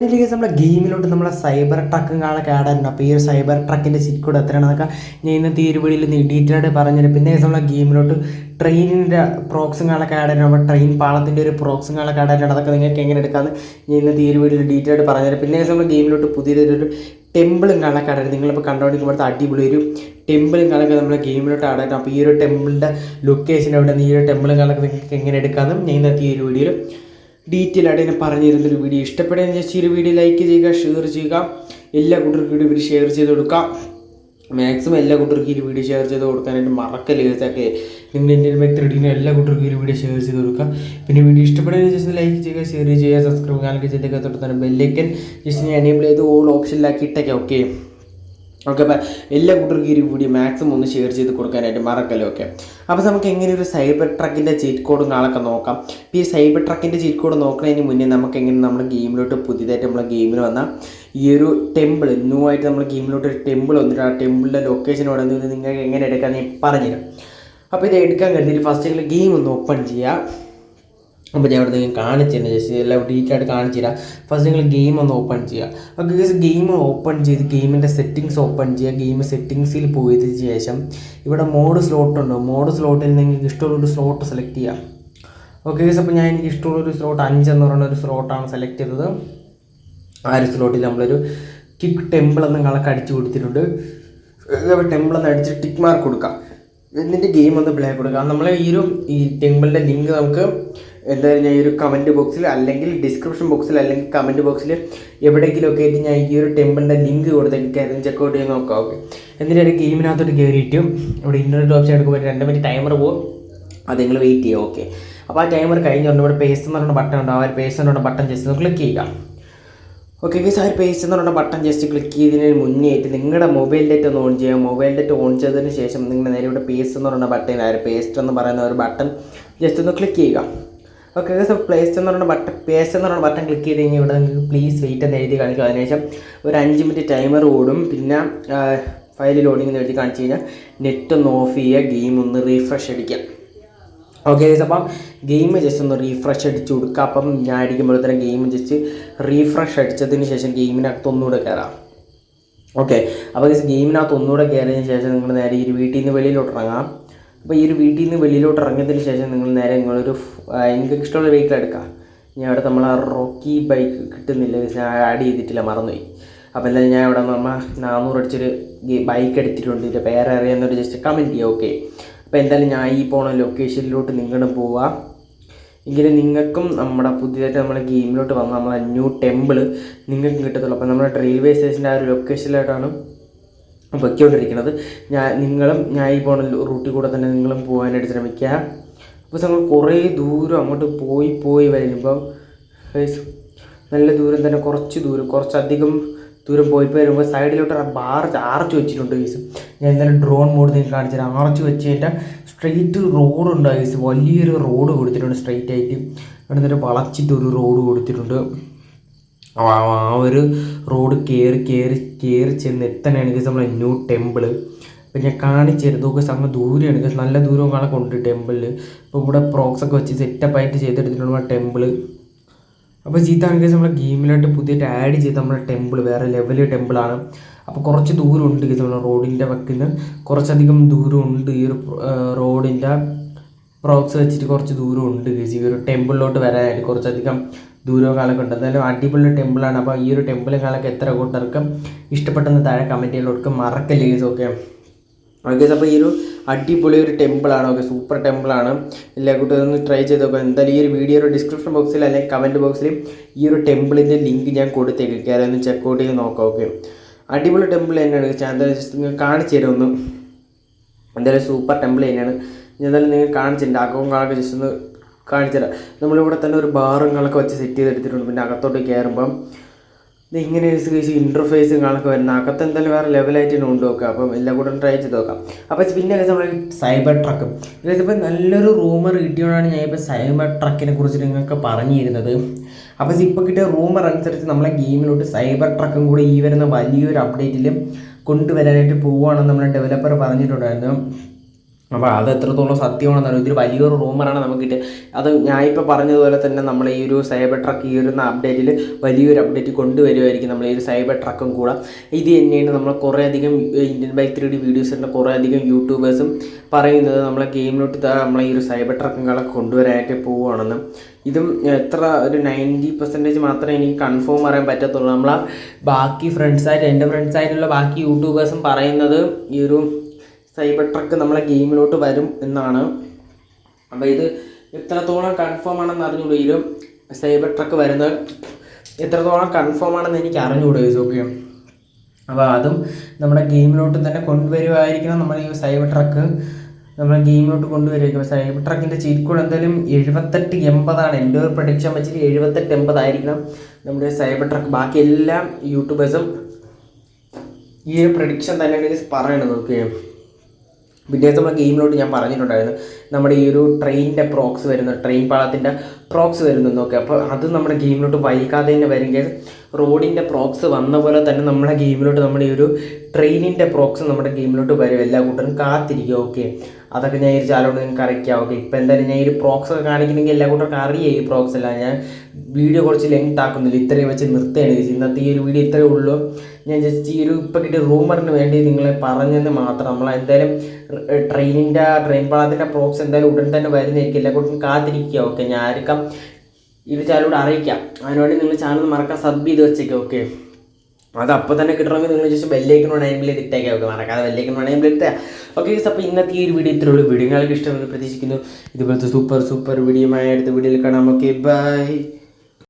ഇതിലേക്ക് നമ്മളെ ഗെയിമിലോട്ട് നമ്മളെ സൈബർ ട്രക്കും ആഡ് ആയിട്ടുണ്ട്. അപ്പോൾ ഈ ഒരു സൈബർ ട്രക്കിന്റെ എത്രയാണ് എത്രയാണെന്നൊക്കെ ഞാൻ ഇന്നത്തെ ഈ ഒരു വീഡിയോയിൽ ഡീറ്റെയിൽ ആയിട്ട് പറഞ്ഞുതരും. പിന്നെ നമ്മളെ ഗെയിമിലോട്ട് ട്രെയിനിന്റെ പ്രോക്സും ആഡ് ആയിട്ടുണ്ട്. അപ്പോൾ ട്രെയിൻ പാളത്തിന്റെ ഒരു പ്രോക്സും ആഡ് ആയിട്ടുണ്ട്. അതൊക്കെ നിങ്ങൾക്ക് എങ്ങനെ എടുക്കാമെന്ന് ഞാൻ ഇന്നത്തെ ഈ ഒരു വീഡിയോയിൽ ഡീറ്റെയിൽ ആയിട്ട് പറഞ്ഞുതരാം. പിന്നെ നമ്മൾ ഗെയിമിലോട്ട് പുതിയൊരു ടെമ്പിളും കാണൊക്കെ ആഡ് നിങ്ങളിപ്പോൾ കണ്ടുകൊണ്ടിരിക്കുമ്പോഴത്തെ അടിപൊളി ഒരു ടെമ്പിളും കാണൊക്കെ നമ്മുടെ ഗെയിമിലോട്ട് ആയിട്ട് അപ്പോൾ ഈ ഒരു ടെമ്പിളിന്റെ ലൊക്കേഷൻ എവിടെ നിന്ന് ഈ ഒരു ടെമ്പിളും കാണൊക്കെ നിങ്ങൾക്ക് എങ്ങനെ എടുക്കാമെന്നും ഞാൻ ഇന്നത്തെ ഈ ഒരു വീഡിയോയിൽ ഡീറ്റെയിൽ ആയിട്ട് ഞാൻ പറഞ്ഞു തരുന്നൊരു വീഡിയോ ഇഷ്ടപ്പെടുന്ന ഈ ഒരു വീഡിയോ ലൈക്ക് ചെയ്യുക ഷെയർ ചെയ്യുക. എല്ലാ കൂട്ടർക്കും ഈ വീഡിയോ ഷെയർ ചെയ്ത് കൊടുക്കുക. മാക്സിമം എല്ലാ കൂട്ടർക്കും ഈ വീഡിയോ ഷെയർ ചെയ്ത് കൊടുക്കാനായിട്ട് മറക്കല്ലേ ഒക്കെ നിങ്ങൾ എന്റെ വ്യക്തി റെഡിക്കുന്ന എല്ലാ കൂട്ടർക്കും ഈ വീഡിയോ ഷെയർ ചെയ്ത് കൊടുക്കുക. പിന്നെ വീഡിയോ ഇഷ്ടപ്പെടുന്ന ജസ്റ്റ് ലൈക്ക് ചെയ്യുക ഷെയർ ചെയ്യുക സബ്സ്ക്രൈബ് ചെയ്യാനൊക്കെ ചെയ്തൊക്കെ തൊട്ട് ബെല്ലൈക്കൻ ജസ്റ്റ് ഞാൻ എനേബിൾ ചെയ്ത് ഓൾ ഓപ്ഷനിലാക്കി ഇട്ടേക്കാം ഓക്കെ ഓക്കെ അപ്പം എല്ലാ കൂട്ടർക്കും ഈ വീഡിയോ മാക്സിമം ഒന്ന് ഷെയർ ചെയ്ത് കൊടുക്കാനായിട്ട് മറക്കല്ലോ ഓക്കെ അപ്പോൾ നമുക്ക് എങ്ങനെ ഒരു സൈബർ ട്രക്കിന്റെ ചീറ്റ് കോഡും നാളൊക്കെ നോക്കാം. ഈ സൈബർ ട്രക്കിന്റെ ചീറ്റ് കോഡ് നോക്കുന്നതിന് മുന്നേ നമുക്ക് എങ്ങനെ നമ്മുടെ ഗെയിമിലോട്ട് പുതിയതായിട്ട് നമ്മളെ ഗെയിമിൽ വന്ന ഈ ഒരു ടെമ്പിൾ ന്യൂ ആയിട്ട് നമ്മൾ ഗെയിമിലോട്ട് ഒരു ടെമ്പിൾ വന്നിട്ട് ആ ടെമ്പിളിന്റെ ലൊക്കേഷൻ അവിടെ നിന്ന് നിങ്ങൾക്ക് എങ്ങനെ എടുക്കാമെന്ന് ഞാൻ പറഞ്ഞുതരാം. അപ്പോൾ ഇത് എടുക്കാൻ കഴിഞ്ഞിട്ട് ഫസ്റ്റ് നിങ്ങൾ ഗെയിം ഒന്ന് ഓപ്പൺ ചെയ്യുക. അപ്പോൾ ഞാൻ ഇവിടെ നിങ്ങൾക്ക് കാണിച്ചു തന്നെ ജസ്റ്റ് എല്ലാം ഡീറ്റെയിൽ ആയിട്ട് കാണിച്ചു തരാം. ഫസ്റ്റ് നിങ്ങൾ ഗെയിം ഒന്ന് ഓപ്പൺ ചെയ്യുക. അപ്പോൾ ഗെയിം ഓപ്പൺ ചെയ്ത് ഗെയിമിന്റെ സെറ്റിങ്സ് ഓപ്പൺ ചെയ്യുക. ഗെയിം സെറ്റിങ്സിൽ പോയതിന് ശേഷം ഇവിടെ മോഡ് സ്ലോട്ട് ഉണ്ട്. മോഡ് സ്ലോട്ടിൽ നിങ്ങൾക്ക് ഇഷ്ടമുള്ളൊരു സ്ലോട്ട് സെലക്ട് ചെയ്യാം. ഓക്കെ ഗേസ് അപ്പോൾ ഞാൻ എനിക്ക് ഇഷ്ടമുള്ള ഒരു സ്ലോട്ട് അഞ്ചെന്ന് പറയുന്ന ഒരു സ്ലോട്ടാണ് സെലക്ട് ചെയ്തത്. ആ ഒരു സ്ലോട്ടിൽ നമ്മളൊരു കിക്ക് ടെമ്പിൾ എന്ന് കളക്ക് അടിച്ചു കൊടുത്തിട്ടുണ്ട്. ടെമ്പിൾ എന്ന് അടിച്ച് ടിക്ക് മാർക്ക് കൊടുക്കാം. എന്നിട്ട് ഗെയിം ഒന്ന് പ്ലേ കൊടുക്കാം. നമ്മൾ ഈ ഒരു ഈ ടെമ്പിളിന്റെ ലിങ്ക് നമുക്ക് എന്തായാലും ഞാൻ ഈ ഒരു കമന്റ് ബോക്സിൽ അല്ലെങ്കിൽ ഡിസ്ക്രിപ്ഷൻ ബോക്സിൽ അല്ലെങ്കിൽ കമന്റ് ബോക്സിൽ എവിടെയെങ്കിലുമൊക്കെ ആയിട്ട് ഞാൻ ഈ ഒരു ടെമ്പിളിന്റെ ലിങ്ക് കൊടുത്തേക്ക് അതിന് ചെക്കൗട്ട് ചെയ്ത് നോക്കാം ഓക്കെ എന്നിട്ട് ഒരു ഗെയിമിനകത്തോട്ട് കയറിയിട്ട് ഇവിടെ ഇന്റർനെറ്റ് ഓപ്ഷൻ എടുക്കുമ്പോൾ രണ്ട് മിനിറ്റ് ടൈമർ പോകും അത് നിങ്ങൾ വെയിറ്റ് ചെയ്യുക ഓക്കെ അപ്പോൾ ആ ടൈമർ കഴിഞ്ഞുകൊണ്ട് ഇവിടെ പേസ്റ്റ് എന്ന് പറയുന്ന ബട്ടൺ ഉണ്ട്. ആ ഒരു പേസ്റ്റ് എന്ന് പറയുന്ന ബട്ടൺ ജസ്റ്റ് ഒന്ന് ക്ലിക്ക് ചെയ്യുക. ഓക്കെ ഗൈസ് ആ ഒരു പേസ്റ്റ് എന്ന് പറയുന്ന ബട്ടൺ ജസ്റ്റ് ക്ലിക്ക് ചെയ്തതിന് മുന്നേ ആയിട്ട് നിങ്ങളുടെ മൊബൈൽ ഡേറ്റ് ഒന്ന് ഓൺ ചെയ്യുക. മൊബൈൽ ഡേറ്റ് ഓൺ ചെയ്തതിന് ശേഷം നിങ്ങൾ നേരെ ഇവിടെ പേസ്റ്റ് എന്ന് പറയുന്ന ബട്ടൺ ആ ഒരു പേസ്റ്റ് എന്ന് പറയുന്ന ഒരു ബട്ടൺ ജസ്റ്റ് ഒന്ന് ക്ലിക്ക് ചെയ്യുക. ഓക്കെ ദിവസം പ്ലേ സ്റ്റോർ എന്ന് പറയുന്ന ബട്ടൺ പേസ്റ്റ് എന്ന് പറയുന്ന ബട്ടൺ ക്ലിക്ക് ചെയ്ത് കഴിഞ്ഞാൽ ഇവിടെ നിങ്ങൾക്ക് പ്ലീസ് വെയിറ്റ് എന്ന് എഴുതി കാണിക്കുക അതിനുശേഷം ഒരു അഞ്ച് മിനിറ്റ് ടൈമർ ഓടും. പിന്നെ ഫയൽ ലോഡിംഗ് എന്ന് എഴുതി കാണിച്ചു കഴിഞ്ഞാൽ നെറ്റ് ഒന്ന് ഓഫ് ചെയ്യുക ഗെയിം ഒന്ന് റീഫ്രഷ് അടിക്കുക. ഓക്കെ അപ്പം ഗെയിം ജസ്റ്റ് ഒന്ന് റീഫ്രഷ് അടിച്ച് കൊടുക്കുക. അപ്പം ഞാൻ അടിക്കുമ്പോഴത്തേനും ഗെയിം ജസ്റ്റ് റീഫ്രഷ് അടിച്ചതിന് ശേഷം ഗെയിമിനകത്ത് ഒന്നുകൂടെ കയറാം ഓക്കെ അപ്പോൾ ഗെയിമിനകത്ത് ഒന്നുകൂടെ കയറിയതിന് ശേഷം നിങ്ങൾ നേരെ ഈ വീട്ടിൽ നിന്ന് വെളിയിലോട്ട് ഇറങ്ങാം. അപ്പോൾ ഈ ഒരു വീട്ടിൽ നിന്ന് വെളിയിലോട്ട് ഇറങ്ങിയതിന് ശേഷം നിങ്ങൾ നേരെ നിങ്ങളൊരു എനിക്ക് ഇഷ്ടമുള്ള വെഹിക്കിൾ എടുക്കാം. ഞാൻ അവിടെ നമ്മൾ ആ റോക്കി ബൈക്ക് കിട്ടുന്നില്ല. ഞാൻ ആഡ് ചെയ്തിട്ടില്ല മറന്നുപോയി. അപ്പോൾ എന്തായാലും ഞാൻ ഇവിടെ നമ്മൾ നാനൂറ് അടിച്ചൊരു ബൈക്ക് എടുത്തിട്ടുണ്ട്. ഇതിന്റെ പേര് അറിയാമെന്നൊരു ജസ്റ്റ് കമന്റ് ചെയ്യുക ഓക്കെ അപ്പോൾ എന്തായാലും ഞാൻ ഈ പോണ ലൊക്കേഷനിലോട്ട് നിങ്ങളും പോവാം. എങ്കിലും നിങ്ങൾക്കും നമ്മുടെ പുതിയതായിട്ട് നമ്മുടെ ഗെയിമിലോട്ട് വന്ന നമ്മളെ ന്യൂ ടെമ്പിൾ നിങ്ങൾക്കും കിട്ടത്തുള്ളൂ. അപ്പോൾ നമ്മുടെ റെയിൽവേ സ്റ്റേഷന്റെ ആ ഒരു ലൊക്കേഷനിലായിട്ടാണ് പൊയ്ക്കൊണ്ടിരിക്കുന്നത് ഞാൻ നിങ്ങളും ഞാൻ ഈ പോണ റൂട്ടിൽ കൂടെ തന്നെ നിങ്ങളും പോകാനായിട്ട് ശ്രമിക്കുക അപ്പോൾ നമ്മൾ കുറേ ദൂരം അങ്ങോട്ട് പോയി പോയി വരുമ്പം നല്ല ദൂരം തന്നെ കുറച്ച് ദൂരം കുറച്ചധികം ദൂരം പോയി വരുമ്പോൾ സൈഡിലോട്ട് ബാർ ആർച്ച് വെച്ചിട്ടുണ്ട് ഗൈസ് ഞാൻ എന്തായാലും ഡ്രോൺ മോഡ് നിങ്ങൾക്ക് കാണിച്ചു തരാം ആർച്ച് വെച്ചിട്ട് സ്ട്രെയിറ്റ് റോഡ് ഉണ്ട് ഗൈസ് വലിയൊരു റോഡ് കൊടുത്തിട്ടുണ്ട് സ്ട്രെയിറ്റ് ആയിട്ട്. നിന്നൊരു വളച്ചിട്ട് ഒരു റോഡ് കൊടുത്തിട്ടുണ്ട്. ആ ഒരു റോഡ് കയറി കയറി കയറി ചെന്ന് എത്തനെയാണ് ഗൈസ് നമ്മളെ ന്യൂ ടെമ്പിൾ അപ്പം ഞാൻ കാണിച്ചു തരും നോക്കുക ദൂരെയാണ് നല്ല ദൂരവും കാണാൻ ഉണ്ട് ടെമ്പിളിൽ അപ്പോൾ ഇവിടെ പ്രോക്സ് ഒക്കെ വെച്ച് സെറ്റപ്പായിട്ട് ചെയ്തെടുത്തിട്ടുണ്ട് ടെമ്പിൾ അപ്പോൾ ഇതാണ് ഗൈസ് ഗെയിമിലായിട്ട് പുതിയതായിട്ട് ആഡ് ചെയ്ത് നമ്മുടെ ടെമ്പിൾ വേറെ ലെവൽ ടെമ്പിളാണ് അപ്പോൾ കുറച്ച് ദൂരം ഉണ്ട് ഗൈസ് നമ്മുടെ റോഡിന്റെ വക്കിന് കുറച്ചധികം ദൂരം ഉണ്ട് ഈ ഒരു റോഡിന്റെ പ്രോക്സ് വെച്ചിട്ട് കുറച്ച് ദൂരം ഉണ്ട് ഗൈസ് ഈ ഒരു ടെമ്പിളിലോട്ട് വരാനായിട്ട് കുറച്ചധികം ദൂരവും കാലൊക്കെ ഉണ്ട്. എന്തായാലും അടിപൊളി ടെമ്പിളാണ്. അപ്പോൾ ഈ ഒരു ടെമ്പിളും കാലൊക്കെ എത്ര കൂട്ടർക്കും ഇഷ്ടപ്പെട്ടെന്ന് താഴെ കമന്റ് ചെയ്യലൊക്കെ മറക്കല്ലേ ഇതൊക്കെ ഓക്കെ അപ്പോൾ ഈ ഒരു അടിപൊളി ഒരു ടെമ്പിളാണ്. Okay super ടെമ്പിളാണ്. എല്ലാ കൂട്ടുകാരും ഒന്ന് ട്രൈ ചെയ്ത് നോക്കുക എന്തായാലും ഈ ഒരു വീഡിയോയുടെ ഡിസ്ക്രിപ്ഷൻ ബോക്സിൽ അല്ലെങ്കിൽ കമന്റ് ബോക്സിൽ ഈ ഒരു ടെമ്പിളിന്റെ ലിങ്ക് ഞാൻ കൊടുത്തേക്കും. കയറി ഒന്ന് ചെക്കൗട്ട് ചെയ്ത് നോക്കാം ഓക്കെ അടിപൊളി ടെമ്പിൾ തന്നെയാണ് നിങ്ങൾ കാണിച്ചു തരും ഒന്ന്. എന്തായാലും സൂപ്പർ ടെമ്പിൾ തന്നെയാണ്. ഞാൻ എന്തായാലും നിങ്ങൾ കാണിച്ചിട്ടുണ്ട് അകവും കാണൊക്കെ ജസ്റ്റ് ഒന്ന് കാണിച്ചു തരാം. നമ്മളിവിടെ തന്നെ ഒരു ബാറുകളൊക്കെ വെച്ച് സെറ്റ് ചെയ്തെടുത്തിട്ടുണ്ട്. പിന്നെ അകത്തോട്ട് കയറുമ്പം ഇങ്ങനെ കഴിച്ച് ഇന്റർഫേസും കാണൊക്കെ വരുന്ന അകത്ത് എന്തായാലും വേറെ ലെവലായിട്ട് തന്നെ ഉണ്ട് നോക്കാം അപ്പം എല്ലാം കൂടെ ട്രൈ ചെയ്ത് നോക്കാം. അപ്പോൾ പിന്നെ നമ്മൾ സൈബർ ട്രക്ക് ഇതിപ്പോൾ നല്ലൊരു റൂമർ കിട്ടിയോണ്ടാണ് ഞാൻ ഇപ്പോൾ സൈബർ ട്രക്കിനെ കുറിച്ച് നിങ്ങൾക്ക് പറഞ്ഞിരുന്നത്. അപ്പോൾ ഇപ്പോൾ കിട്ടിയ റൂമർ അനുസരിച്ച് നമ്മളെ ഗെയിമിലോട്ട് സൈബർ ട്രക്കും കൂടി ഈ വരുന്ന വലിയൊരു അപ്ഡേറ്റിൽ കൊണ്ടുവരാനായിട്ട് പോവുകയാണെന്ന് നമ്മളെ ഡെവലപ്പർ പറഞ്ഞിട്ടുണ്ടായിരുന്നു. അപ്പോൾ അത് എത്രത്തോളം സത്യമാണെന്നാണ് ഇതൊരു വലിയൊരു റൂമറാണ് നമുക്ക് കിട്ടിയത് അത് ഞാൻ ഇപ്പോൾ പറഞ്ഞതുപോലെ തന്നെ നമ്മൾ ഈ ഒരു സൈബർ ട്രക്ക് ഈ ഒരു അപ്ഡേറ്റിൽ വലിയൊരു അപ്ഡേറ്റ് കൊണ്ടുവരുമായിരിക്കും നമ്മൾ ഈ ഒരു സൈബർ ട്രക്കും കൂടെ. ഇത് തന്നെയാണ് നമ്മൾ കുറേയധികം ഇന്ത്യൻ ബൈക്ക് ത്രീ ഡി വീഡിയോസിന്റെ കുറേയധികം യൂട്യൂബേഴ്സും പറയുന്നത് നമ്മളെ ഗെയിമിലോട്ട് നമ്മളെ ഈ ഒരു സൈബർ ട്രക്കുകളൊക്കെ കൊണ്ടുവരാനായിട്ട് പോവുകയാണെന്ന് ഇതും എത്ര ഒരു നയന്റി പെർസെന്റേജ് മാത്രമേ എനിക്ക് കൺഫേം പറയാൻ പറ്റത്തുള്ളൂ. നമ്മളെ ബാക്കി ഫ്രണ്ട്സായിട്ട് എന്റെ ഫ്രണ്ട്സായിട്ടുള്ള ബാക്കി യൂട്യൂബേഴ്സും പറയുന്നത് ഈ ഒരു സൈബർ ട്രക്ക് നമ്മളെ ഗെയിമിലോട്ട് വരും എന്നാണ്. അപ്പോൾ ഇത് എത്രത്തോളം കൺഫേം ആണെന്ന് അറിഞ്ഞുകൂടെങ്കിലും സൈബർ ട്രക്ക് വരുന്നത്? എത്രത്തോളം കൺഫേം ആണെന്ന് എനിക്ക് അറിഞ്ഞുകൂടെ ഓക്കെ അപ്പോൾ അതും നമ്മുടെ ഗെയിമിലോട്ട് തന്നെ കൊണ്ടുവരുമായിരിക്കണം നമ്മുടെ ഈ സൈബർ ട്രക്ക്. നമ്മുടെ ഗെയിമിലോട്ട് കൊണ്ടുവരുമായിരിക്കും സൈബർ ട്രക്കിന്റെ ചീറ്റ് എന്തായാലും എഴുപത്തെട്ട് എൺപതാണ്. എന്റെ ഒരു പ്രൊഡിക്ഷൻ വെച്ചിട്ട് എഴുപത്തെട്ട് എൺപതായിരിക്കണം നമ്മുടെ സൈബർ ട്രക്ക്. ബാക്കി എല്ലാം യൂട്യൂബേഴ്സും ഈ ഒരു പ്രൊഡിക്ഷൻ തന്നെയാണ് പറയണത് ഓക്കെ പിന്നെ നമ്മൾ ഗെയിമിലോട്ട് ഞാൻ പറഞ്ഞിട്ടുണ്ടായിരുന്നു. നമ്മുടെ ഈ ഒരു ട്രെയിനിന്റെ പ്രോക്സ് വരുന്ന ട്രെയിൻ പാളത്തിന്റെ പ്രോക്സ് വരുന്നു നോക്കുക അപ്പോൾ അത് നമ്മുടെ ഗെയിമിലോട്ട് വൈകാതെ തന്നെ വരികയും റോഡിന്റെ പ്രോക്സ് വന്ന പോലെ തന്നെ നമ്മളെ ഗെയിമിലോട്ട് നമ്മുടെ ഈ ഒരു ട്രെയിനിന്റെ പ്രോക്സ് നമ്മുടെ ഗെയിമിലോട്ട് വരും. എല്ലാ കൂട്ടരും കാത്തിരിക്കുക ഓക്കെ അതൊക്കെ ഞാൻ ഈ ചാലോട് നിങ്ങൾക്ക് അറിയിക്കാം ഓക്കെ ഇപ്പോൾ എന്തായാലും ഞാൻ ഈ പ്രോക്സ് ഒക്കെ കാണിക്കണമെങ്കിൽ എല്ലാ കൂട്ടർക്കും അറിയാം ഈ പ്രോക്സ് അല്ല ഞാൻ വീഡിയോ കുറച്ച് ലെങ്ത് ആക്കുന്നില്ല. ഇത്രയും വെച്ച് നിർത്തുകയാണ് ഇന്നത്തെ ഈ ഒരു വീഡിയോ ഇത്രയേ ഉള്ളൂ. ഞാൻ ജസ്റ്റ് ഈ ഒരു ഇപ്പോൾ കിട്ടിയ റൂമറിന് വേണ്ടി നിങ്ങളെ പറഞ്ഞെന്ന് മാത്രം. നമ്മൾ എന്തായാലും ട്രെയിനിന്റെ ട്രെയിൻ പാളത്തിന്റെ പ്രോപ്സ് എന്തായാലും ഉടൻ തന്നെ വരുന്നതായിരിക്കും. എല്ലാ കൂട്ടും കാത്തിരിക്കുക ഓക്കെ ഞാൻ ആർക്കാം ഇത് ചാനലോട് അറിയിക്കാം. അതിനുവേണ്ടി നിങ്ങൾ ചാനൽ മറക്കാൻ സബ് ചെയ്ത് വെച്ചേക്കാം ഓക്കെ അത് അപ്പോൾ തന്നെ കിട്ടണമെങ്കിൽ നിങ്ങൾ ജസ്റ്റ് ബെല്ലേക്കൻ വേണമെങ്കിൽ ഇട്ടേക്കാം ഓക്കെ മറക്കാതെ ബെല്ലേക്കൻ വേണമെങ്കിൽ ഇട്ടാ. ഓക്കെ അപ്പോൾ ഇന്നത്തെ ഈ ഒരു വീഡിയോ ഇത്രയുള്ളൂ വീഡിയോ നിങ്ങൾക്ക് ഇഷ്ടമെന്ന് പ്രതീക്ഷിക്കുന്നു. ഇതുപോലത്തെ സൂപ്പർ സൂപ്പർ വീഡിയോ അടുത്ത വീഡിയോയിൽ കാണാം ഓക്കെ ബൈ